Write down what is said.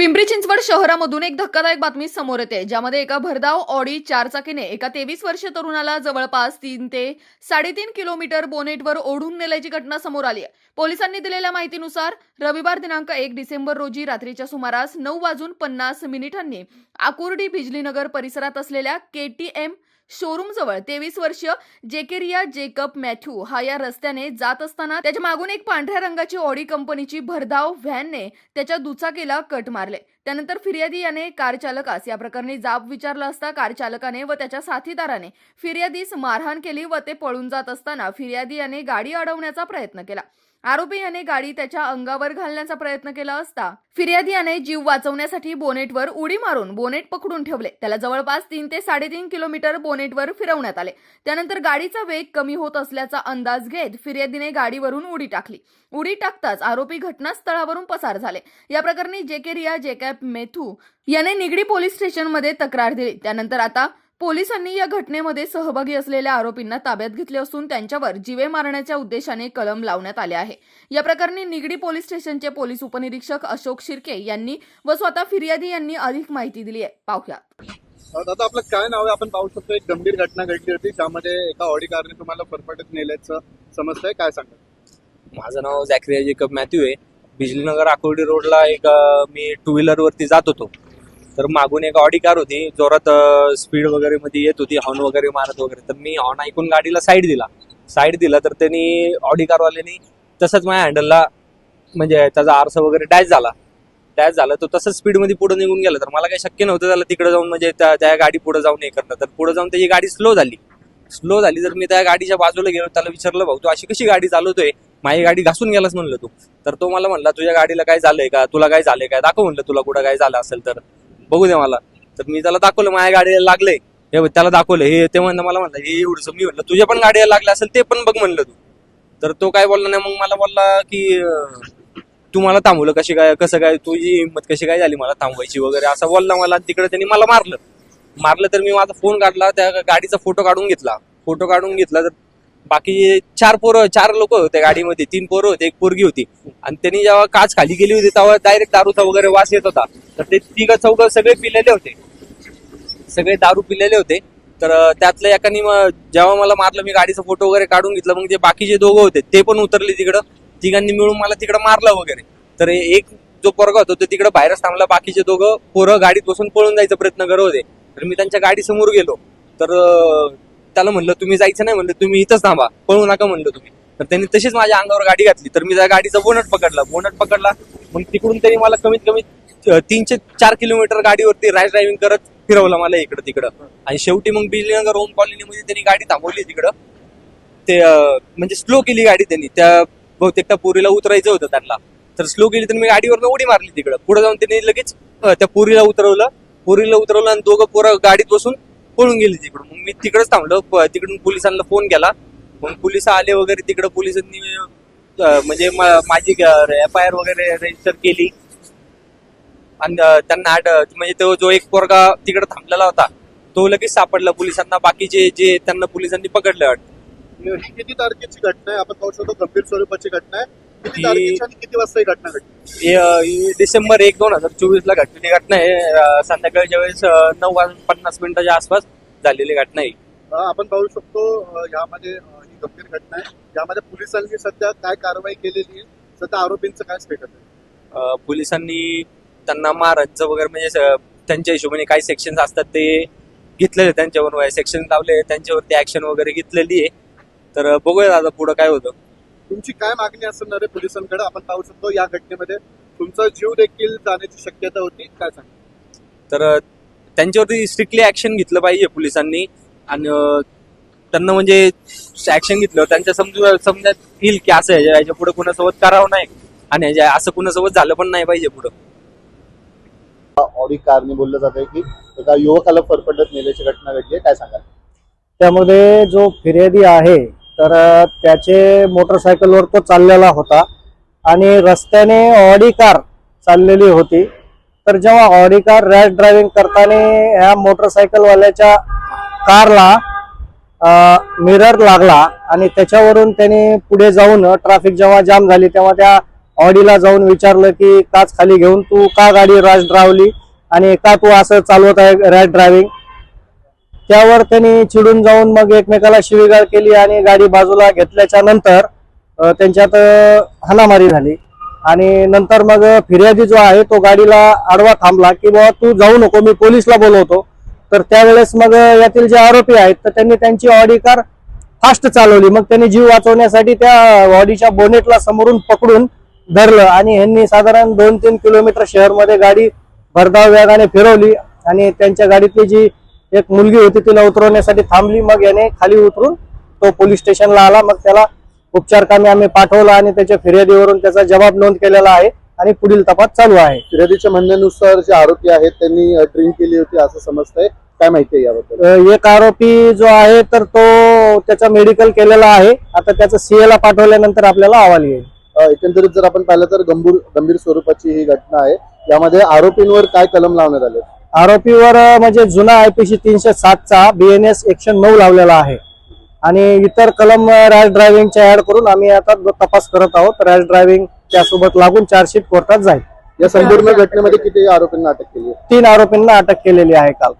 पिंपरी चिंचवड शहरामधून एक धक्कादायक बातमी समोर येते ज्यामध्ये एका भरधाव ऑडी चारचाकीने एका तेवीस वर्ष तरुणाला जवळपास तीन ते साडेतीन किलोमीटर बोनेटवर ओढून नेल्याची घटना समोर आली आहे. पोलिसांनी दिलेल्या माहितीनुसार रविवार दिनांक एक डिसेंबर रोजी रात्रीच्या सुमारास नऊ वाजून पन्नास मिनिटांनी आकुर्डी बिजलीनगर परिसरात असलेल्या के टी एम जवळ तेवीस वर्षीय जेकेरिया जेकब मॅथ्यू हा या रस्त्याने जात असताना त्याच्या मागून एक पांढऱ्या रंगाची ऑडी कंपनीची भरधाव व्हॅनने त्याच्या दुचाकीला कट मारले. त्यानंतर फिर्यादी याने कारचालकास या प्रकरणी जाब विचारला असता कारचालकाने व त्याच्या साथीदाराने फिर्यादीस मारहाण केली व ते पळून जात असताना फिर्यादी याने गाडी अडवण्याचा प्रयत्न केला. आरोपी याने गाडी त्याच्या अंगावर घालण्याचा प्रयत्न केला असता फिर्यादी याने जीव वाचवण्यासाठी बोनेटवर उडी मारून बोनेट पकडून ठेवले. त्याला जवळपास तीन ते साडेतीन किलोमीटर बोनेटवर फिरवण्यात आले. त्यानंतर गाडीचा वेग कमी होत असल्याचा अंदाज घेत फिर्यादीने गाडीवरून उडी टाकली. उडी टाकताच आरोपी घटनास्थळावरून पसार झाले. या प्रकरणी जेकेरिया जेकॅप मेथू याने निगडी पोलीस स्टेशनमध्ये तक्रार दिली. त्यानंतर आता पोलिसांनी या घटनेमध्ये सहभागी असलेल्या आरोपींना ताब्यात घेतले असून त्यांच्यावर जीवे मारण्याच्या उद्देशाने कलम लावण्यात आले आहे. या प्रकरणी निगडी पोलीस स्टेशनचे पोलीस उपनिरीक्षक अशोक शिर्के यांनी व स्वतः फिर्यादी यांनी अधिक माहिती दिली आहे. पाहूया. दादा आपलं काय नाव आहे? आपण पाहू शकतो एक गंभीर घटना घडली होती. ज्यामध्ये एका ऑडी कारने तुम्हाला फरफटत नेल्याचं समजतंय. काय सांगा माझं नाव झॅक्रिया जेकब मॅथ्यू आहे. बिजलीनगर आकुर्डी रोडला एक मी टू व्हीलरवरती जात होतो. तर मागून एक ऑडी कार होती. जोरात स्पीड वगैरे मध्ये येत होती. हॉर्न वगैरे मारत वगैरे. तर मी हॉर्न ऐकून गाडीला साईड दिला. साईड दिला तर त्यांनी ऑडी कारवाल्यानी तसंच माझ्या हँडलला म्हणजे त्याचा आरसा वगैरे डॅश झाला. डॅश झाला तो तसंच स्पीडमध्ये पुढे निघून गेला. तर मला काही शक्य नव्हतं त्याला तिकडे जाऊन म्हणजे त्या त्या गाडी पुढे जाऊन हे करणं. तर पुढे जाऊन त्याची गाडी स्लो झाली. स्लो झाली. तर मी त्या गाडीच्या बाजूला गेलो त्याला विचारलं भाऊ तू अशी कशी गाडी चालवतोय? माझी गाडी घासून गेलास म्हणलं तू. तर तो मला म्हणला तुझ्या गाडीला काय झालंय का? तुला काय झालंय काय दाखव म्हणलं तुला कुठं काय झालं असेल तर. बघू दे मला. तर मी त्याला दाखवलं माझ्या गाडीला लागले हे त्याला दाखवलं हे ते म्हणलं मला म्हणलं हे एवढंच मी म्हणलं तुझ्या पण गाडीला लागलं असेल ते पण बघ म्हणलं तू. तर तो काय बोलला नाही मग मला बोलला की तू मला थांबवलं कशी काय कसं काय तुझी हिंमत कशी काय झाली मला थांबवायची वगैरे? असं बोलला मला तिकडे त्यांनी मला मारलं. मारलं तर मी माझा फोन काढला त्या गाडीचा फोटो काढून घेतला. फोटो काढून घेतला तर बाकी चार पोरं चार लोक होते गाडीमध्ये तीन पोरं होते एक पोरगी होती. आणि त्यांनी जेव्हा काच खाली गेली होती तेव्हा डायरेक्ट दारूचा वगैरे वास येत होता. तर ते तिघ चौघ सगळे पिलेले होते. सगळे दारू पिलेले होते. तर त्यातल्या एकानी जेव्हा मला मारलं मी गाडीचा फोटो वगैरे काढून घेतला मग जे बाकीचे दोघं होते ते पण उतरले तिकडं. तिघांनी मिळून मला तिकडं मारलं वगैरे. तर एक जो पोरगा होता तो तिकडं बाहेरच थांबला. बाकीचे दोघं पोरं गाडीत बसून पळून जायचा प्रयत्न करत होते. तर मी त्यांच्या गाडी समोर गेलो. तर त्याला म्हणलं तुम्ही जायचं नाही म्हणलं तुम्ही इथंच थांबा पळू नका म्हणलं तुम्ही. तर त्यांनी तशीच माझ्या अंगावर गाडी घातली. तर मी त्या गाडीचा बोनट पकडला. बोनट पकडला. मग तिकडून त्यांनी मला कमीत कमी तीनशे चार किलोमीटर गाडीवरती रॅश ड्रायव्हिंग करत फिरवलं मला इकडं तिकडं. आणि शेवटी मग बिजलीनगर होम कॉलनीमध्ये त्यांनी गाडी थांबवली तिकडं. ते म्हणजे स्लो केली गाडी त्यांनी. त्या बहुतेक त्या पोरीला उतरायचं होतं त्यांना. तर स्लो केली तर मी गाडीवर उडी मारली तिकडं. पुढे जाऊन त्यांनी लगेच त्या पोरीला उतरवलं. पोरीला उतरवलं आणि दोघं पोरं गाडीत बसून पळून गेली तिकडून. मग मी तिकडच थांबलो. प- तिकडून पोलिसांना फोन केला. मग पोलीस आले वगैरे तिकडे पोलिसांनी अं, म्हणजे म- माझी एफ आय आर वगैरे रजिस्टर केली. आणि अं, त्यांना म्हणजे तो जो एक पोरगा तिकडे थांबलेला होता तो लगेच सापडला पोलिसांना. बाकीचे जे त्यांना पोलिसांनी पकडले. वाटतं ही किती तारखेची घटना आहे? आपण पाहू शकतो गंभीर स्वरूपाची घटना आहे. किती वाजता ही घटना घडली? हे, अं, ही डिसेंबर एक दोन हजार चोवीस ला घडलेली घटना आहे. संध्याकाळच्या वेळेस नऊ वाजून पन्नास मिनिटाच्या आसपास झालेली घटना आहे. आपण पाहू शकतो यामध्ये ही गंभीर घटना आहे. यामध्ये पोलिसांनी सध्या काय कारवाई केलेली आहे सध्या आरोपींचं काय स्टेटस आहे? पोलिसांनी त्यांना मारायचं वगैरे म्हणजे त्यांच्या हिशोबाने काही सेक्शन असतात ते घेतलेले त्यांच्यावर सेक्शन लावले त्यांच्यावरती ऍक्शन वगैरे घेतलेली आहे. तर बघूया आता पुढं काय होतं. तुमची काय मागणी असणार आहे पोलिसांकडे? आपण पाहू शकतो या घटनेमध्ये तुमचा जीव देखील जाण्याची शक्यता होती. काय सांग तर त्यांच्यावरती स्ट्रिक्टली ऍक्शन घेतलं पाहिजे पोलिसांनी. आणि त्यांना म्हणजे ऍक्शन घेतलं. त्यांच्या समजू समजण्यात येईल की असं ह्याच्या ह्याच्या पुढे कुणासोबत करावं नाही. आणि ह्याच्या असं कुणासोबत झालं पण नाही पाहिजे पुढं. ऑडी कारने बोललं जात आहे की एका युवकाला फरफटत नेल्याची घटना घडली आहे. काय सांगाल? त्यामध्ये जो फिर्यादी आहे तर त्याचे मोटरसायकलवर तो चाललेला होता. आणि रस्त्याने ऑडी कार चाललेली होती. तर जेव्हा ऑडी कार रॅश ड्रायव्हिंग करताना ह्या मोटरसायकलवाल्याच्या कारला मिरर लागला आणि त्याच्यावरून त्याने पुढे जाऊन ट्रॅफिक जेव्हा जाम झाली तेव्हा त्या ऑडीला जाऊन विचारलं की काच खाली घेऊन तू का गाडी रॅश ड्रावली? आणि का तू असं चालवत आहे रॅश ड्रायव्हिंग? त्यावर त्यांनी चिडून जाऊन मग एकमेकाला शिवीगाळ केली आणि गाडी बाजूला घेतल्याच्या नंतर त्यांच्यात हानामारी झाली. आणि नंतर मग फिर्यादी जो आहे तो गाडीला आडवा थांबला की बाबा तू जाऊ नको मी पोलिसला बोलवतो. तर त्यावेळेस मग यातील जे आरोपी आहेत तर त्यांनी त्यांची ऑडी कार फास्ट चालवली. मग त्यांनी जीव वाचवण्यासाठी त्या ऑडीच्या बोनेटला समोरून पकडून धरलं आणि ह्यांनी साधारण दोन तीन किलोमीटर शहरमध्ये गाडी भरधाव वेगाने फिरवली आणि त्यांच्या गाडीतली जी एक मुलगी होती तिला उतरवण्यासाठी थांबली मग याने खाली उतरून तो पोलीस स्टेशनला आला. मग त्याला उपचार कामी आम्ही पाठवला आणि त्याच्या फिर्यादीवरून त्याचा जबाब नोंद केलेला आहे आणि पुढील तपास चालू आहे. फिर्यादीच्या म्हणण्यानुसार जे आरोपी आहेत त्यांनी ड्रिंक केली होती असं समजतंय. काय माहिती आहे याबद्दल? एक आरोपी जो आहे तर तो त्याचा मेडिकल केलेला आहे. आता त्याचं सीए ला पाठवल्यानंतर आपल्याला अहवाल येईल. एकंदरीत जर आपण पाहिलं तर गंभीर गंभीर स्वरूपाची ही घटना आहे. यामध्ये आरोपींवर काय कलम लावण्यात आले? आरोपीवर म्हणजे जुना आयपीसी तीनशे सातचा बीएनएस एकशे नऊ लावलेला आहे. आणि इतर कलम रॅश ड्रायव्हिंगच्या ऍड करून आम्ही आता तपास करत आहोत. रॅश ड्रायव्हिंग त्यासोबत लागून चार्जशीट कोर्टात जाईल. या संपूर्ण घटनेमध्ये किती आरोपींना अटक केली तीन आरोपींना अटक केलेली आहे काल.